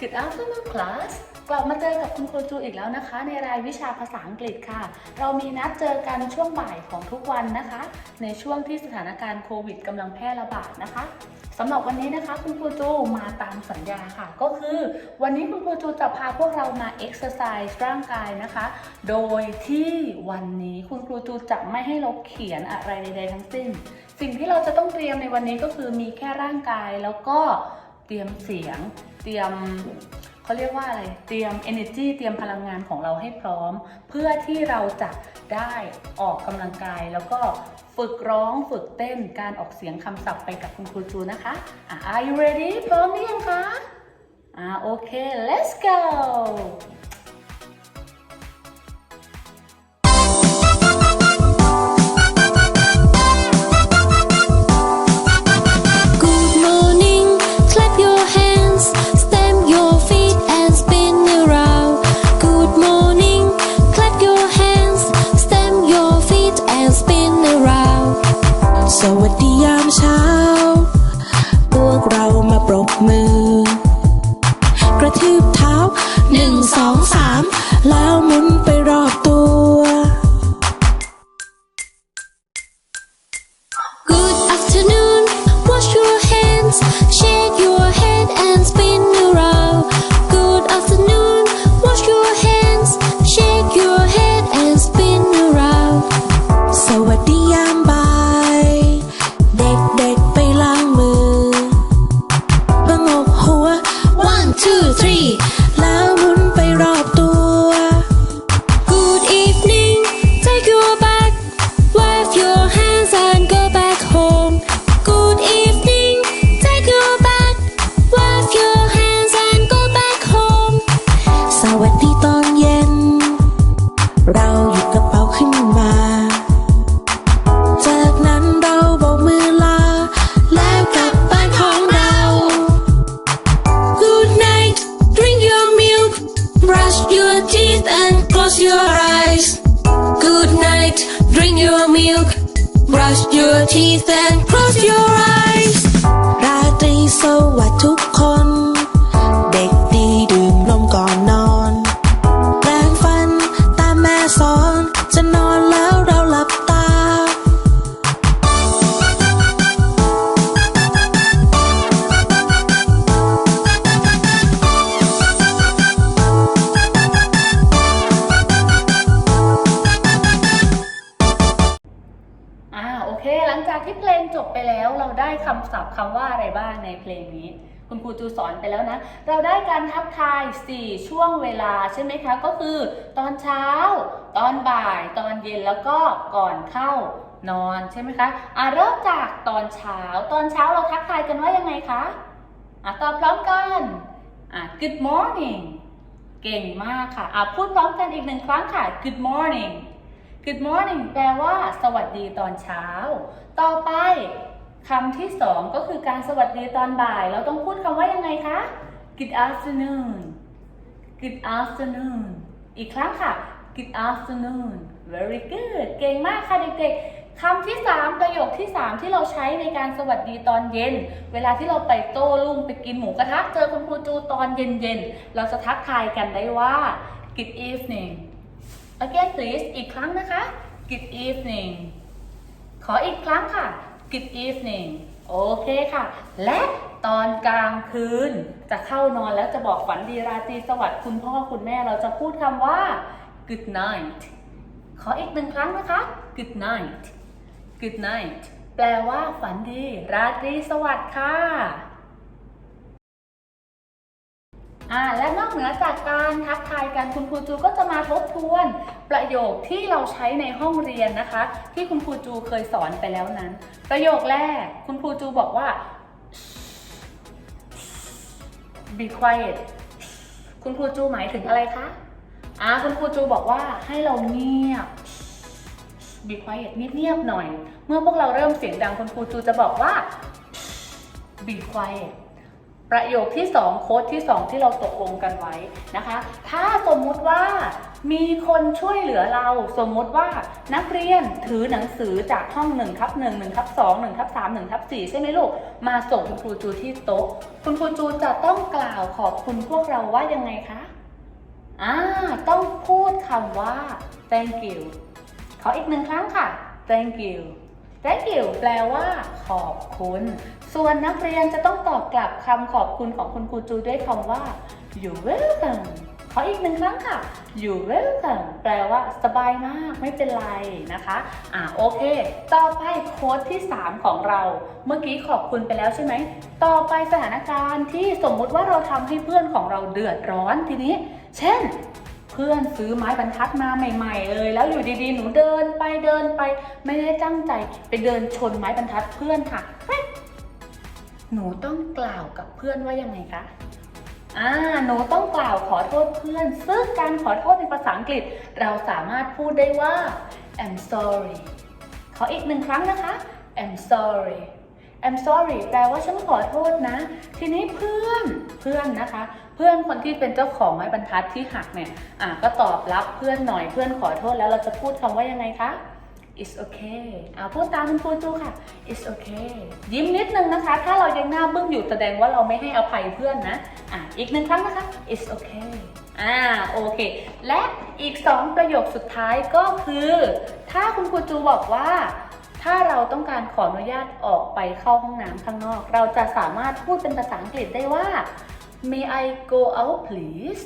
Good afternoon class กลับมาเจอกับคุณครูจูอีกแล้วนะคะ ในรายวิชาภาษาอังกฤษค่ะ เรามีนัดเจอกันช่วงบ่ายของทุกวันนะคะ ในช่วงที่สถานการณ์โควิดกำลังแพร่ระบาดนะคะสำหรับวันนี้นะคะ คุณครูจูมาตามสัญญาค่ะ ก็คือวันนี้คุณครูจูจะพาพวกเรามาเอ็กซ์ไซส์ร่างกายนะคะ โดยที่วันนี้คุณครูจูจะไม่ให้เราเขียนอะไรใดๆทั้งสิ้น สิ่งที่เราจะต้องเตรียมในวันนี้ก็คือมีแค่ร่างกายแล้วก็ เตรียมเสียง เตรียมเขาเรียกว่าอะไร เตรียม energy เตรียมพลังงานของเราให้พร้อม เพื่อที่เราจะได้ออกกำลังกาย แล้วก็ฝึกร้องฝึกเต้นการออกเสียงคำศัพท์ไปกับคุณครูจูนะคะอะ Are you ready พร้อมหรือยังคะอ่าโอเค let's go two three close your eyes. Good night, drink your milk, brush your teeth and close your eyes. ราตรีสวัสดิ์ทุก ไปแล้วเราได้คำศัพท์คำว่าอะไรบ้างในเพลงนี้ คุณครูจูสอนไปแล้วนะ เราได้การทักทาย 4 ช่วงเวลาใช่ไหมคะ ก็คือ ตอนเช้า ตอนบ่าย ตอนเย็นแล้วก็ก่อนเข้านอนใช่ไหมคะอ่าเริ่มจากตอนเช้า ตอนเช้าเราทักทายกันว่ายังไงคะอะตอบพร้อมกันอะ good morning เก่งมากค่ะอะพูดพร้อมกันอีกหนึ่งครั้งค่ะ good morning Good morning แปลว่า สวัสดีตอนเช้า ต่อไป คำที่สองก็คือการสวัสดีตอนบ่าย เราต้องพูดคำว่ายังไงคะ Good afternoon Good afternoon อีกครั้งค่ะ Good afternoon very good เก่งมากค่ะเด็กๆ คำที่สามประโยคที่สามที่เราใช้ในการสวัสดีตอนเย็น เวลาที่เราไปโต้รุ่งไปกินหมูกระทะเจอคุณครูจูตอนเย็นๆ เราจะทักทายกันได้ว่า Good evening Again please อีกครั้งนะคะ Good evening ขออีกครั้งค่ะ Good evening โอเคค่ะ และตอนกลางคืนจะเข้านอนแล้วจะบอกฝันดีราตรีสวัสดิ์คุณพ่อคุณแม่เราจะพูดคำว่า Good night ขออีกหนึ่งครั้งนะคะ Good night Good night แปลว่าฝันดี ราตรีสวัสดิ์ค่ะ อ่าและนอกเหนือจากการทักทายกันคุณครูจูก็จะมาทบทวนประโยคที่เราใช้ในห้องเรียนนะคะ ที่คุณครูจูเคยสอนไปแล้วนั้น ประโยคแรกคุณครูจูบอกว่า be quiet คุณครูจูหมายถึงอะไรคะอ่าคุณครูจูบอกว่าให้เราเงียบ be quiet เงียบๆหน่อย เมื่อพวกเราเริ่มเสียงดังคุณครูจูจะบอกว่า be quiet ประโยคที่ 2 โค้ดที่ 2 ที่เราตกลงกันไว้นะคะ ถ้าสมมุติว่ามีคนช่วยเหลือเราสมมุติว่านักเรียนถือหนังสือจากห้อง1ทับ1 1ทับ2 1ทับ3 1ทับ4ใช่ไหมลูก มาส่งคุณครูจูที่โต๊ะ คุณครูจูจะต้องกล่าวขอบคุณพวกเราว่ายังไงคะอ่าต้องพูดคำว่า thank you ขออีกหนึ่งครั้งค่ะ thank you thank you แปลว่าขอบคุณ ส่วนนักเรียนจะต้องตอบกลับคำขอบคุณของคุณครูจูด้วยคำว่า you welcome ขออีกหนึ่งครั้งค่ะ you welcome แปลว่าสบายมากไม่เป็นไรนะคะ อ่าโอเค ต่อไปโค้ดที่ 3 ของเรา เมื่อกี้ขอบคุณไปแล้วใช่ไหม ต่อไปสถานการณ์ที่สมมุติว่าเราทำให้เพื่อนของเราเดือดร้อนทีนี้ เช่น เพื่อนซื้อไม้บรรทัดมาใหม่ ๆ เลย แล้วอยู่ดีๆ หนูเดินไปเดินไป ไม่ได้ตั้งใจไปเดินชนไม้บรรทัดเพื่อนค่ะ หนูต้องกล่าวกับเพื่อนว่ายังไงคะอ่าหนูต้องกล่าวขอโทษเพื่อน ซึ่งการขอโทษในภาษาอังกฤษ เราสามารถพูดได้ว่า I'm sorry ขออีกหนึ่งครั้งนะคะ I'm sorry I'm sorry แปลว่าฉันขอโทษนะ ทีนี้เพื่อน เพื่อนนะคะ เพื่อนคนที่เป็นเจ้าของไม้บรรทัดที่หักเนี่ยอะก็ตอบรับเพื่อนหน่อยเพื่อนขอโทษแล้วเราจะพูดคำว่ายังไงคะ It's okay อ่าพูดตามคุณครูจูค่ะ It's okay ยิ้มนิดนึงนะคะ ถ้าเรายังหน้าบึ้งอยู่แสดงว่าเราไม่ให้อภัยเพื่อนนะ อะ อีกหนึ่งครั้งนะคะ It's okay อ่า โอเค และอีก 2 ประโยคสุดท้ายก็คือ ถ้าคุณครูจูบอกว่า ถ้าเราต้องการขออนุญาตออกไปเข้าห้องน้ำข้างนอก เราจะสามารถพูดเป็นภาษาอังกฤษได้ว่า May I go out please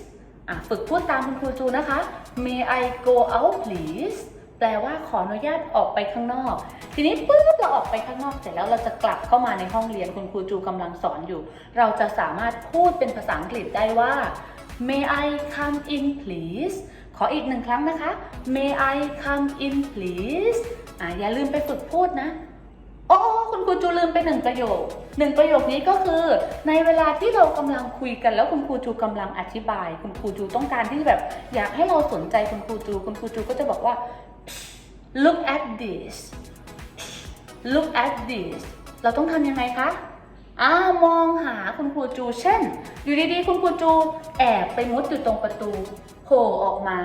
อะฝึกพูดตามคุณครูจูนะคะ May I go out please แปลว่าขออนุญาตออกไปข้างนอก ทีนี้ปุ๊บเราออกไปข้างนอกเสร็จแล้วเราจะกลับเข้ามาในห้องเรียนคุณครูจูกำลังสอนอยู่ เราจะสามารถพูดเป็นภาษาอังกฤษได้ว่า May I come in please ขออีกหนึ่งครั้งนะคะ May I come in please อะอย่าลืมไปฝึกพูดนะ โอ้ คุณครูจูลืมไปหนึ่งประโยคหนึ่งประโยคนี้ก็คือ ในเวลาที่เรากำลังคุยกันแล้วคุณครูจูกำลังอธิบาย คุณครูจูต้องการที่แบบอยากให้เราสนใจคุณครูจู คุณครูจูก็จะบอกว่า look at this look at this เราต้องทำยังไงคะอ่ามองหาคุณครูจู เช่น อยู่ดีๆ คุณครูจูแอบไปมุดอยู่ตรงประตูโผล่ออกมา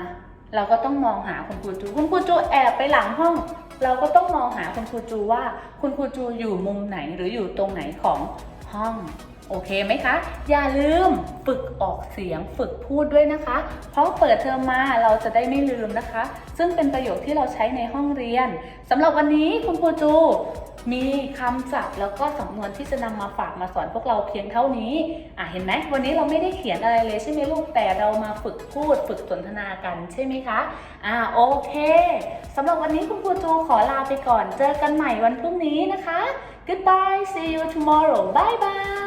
เราก็ต้องมองหาคุณครูจู คุณครูจูแอบไปหลังห้อง เราก็ต้องมองหาคุณครูจูว่าคุณครูจูอยู่มุมไหนหรืออยู่ตรงไหนของห้องโอเคไหมคะ อย่าลืมฝึกออกเสียงฝึกพูดด้วยนะคะ เพราะเปิดเทอมมาเราจะได้ไม่ลืมนะคะ ซึ่งเป็นประโยคที่เราใช้ในห้องเรียนสำหรับวันนี้คุณครูจู มีคำศัพท์แล้วก็สำนวนที่จะนำมาฝากมาสอนพวกเราเพียงเท่านี้ อะเห็นไหมวันนี้เราไม่ได้เขียนอะไรเลยใช่ไหมลูกแต่เรามาฝึกพูดฝึกสนทนากันใช่ไหมคะ อ่าโอเคสำหรับวันนี้คุณครูจูขอลาไปก่อน เจอกันใหม่วันพรุ่งนี้นะคะ Goodbye see you tomorrow bye bye